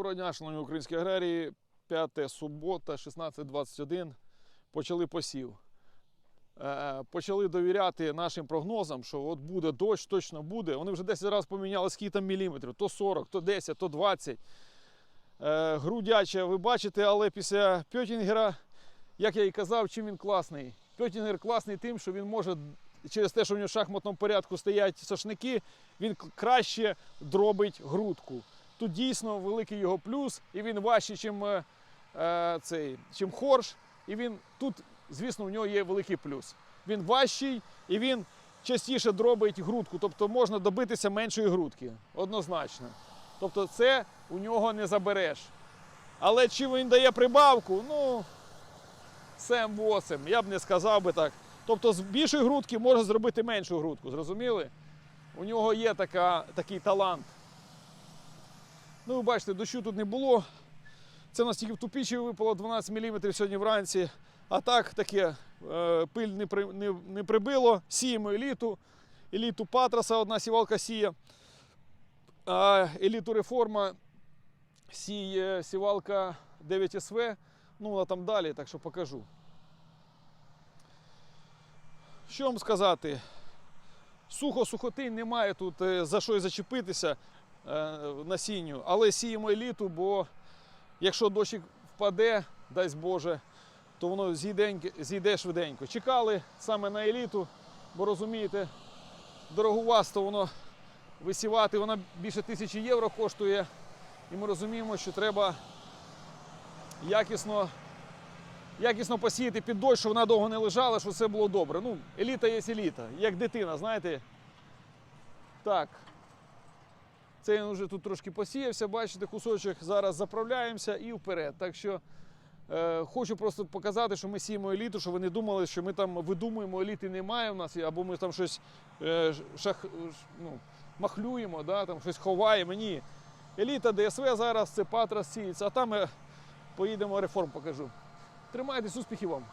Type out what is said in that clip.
Доброго дня, шановні українські аграрії. 5 субота, 16.21. Почали посів. Е, Почали довіряти нашим прогнозам, що от буде дощ, точно буде. Вони вже 10 разів поміняли, скільки там міліметрів, то 40, то 10, то 20. Е, Грудяче, ви бачите, але після Пьотінгера, як я і казав, чим він класний. Пьотінгер класний тим, що він може через те, що в нього в шахматному порядку стоять сошники, він краще дробить грудку. Тут дійсно великий його плюс, і він важчий, чим, е, е, цей, чим хорш. І він тут, звісно, в нього є великий плюс. Він важчий і він частіше дробить грудку, тобто можна добитися меншої грудки. Однозначно. Тобто це у нього не забереш. Але чи він дає прибавку? Ну, 7-8, я б не сказав би так. Тобто з більшої грудки може зробити меншу грудку, зрозуміли? У нього є така, такий талант. Ну, ви бачите, дощу тут не було. Це у нас тільки в Тупічі випало 12 мм сьогодні вранці. А так таке е, пиль не, при, не, не прибило. Сіємо еліту. Еліту Патраса одна сівалка сіє. А еліту реформа сіє сівалка 9СВ. Ну, вона там далі, так що покажу. Що вам сказати? Сухо сухоти немає тут е, за що й зачепитися насінню, але сіємо еліту, бо якщо дощик впаде, дасть Боже, то воно зійде, швиденько. Чекали саме на еліту, бо розумієте, дороговасто воно висівати, вона більше тисячі євро коштує. І ми розуміємо, що треба якісно, якісно посіяти під дощ, щоб вона довго не лежала, щоб все було добре. Ну, еліта є еліта, як дитина, знаєте. Так. Цей він вже тут трошки посіявся, бачите, кусочок. Зараз заправляємося і вперед. Так що е, хочу просто показати, що ми сіємо еліту, щоб ви не думали, що ми там видумуємо, еліти немає в нас, або ми там щось е, шах, ну, махлюємо, да, там щось ховаємо. Ні. Еліта ДСВ зараз це Патрас сіється, а там ми поїдемо реформ покажу. Тримайтесь, успіхів вам!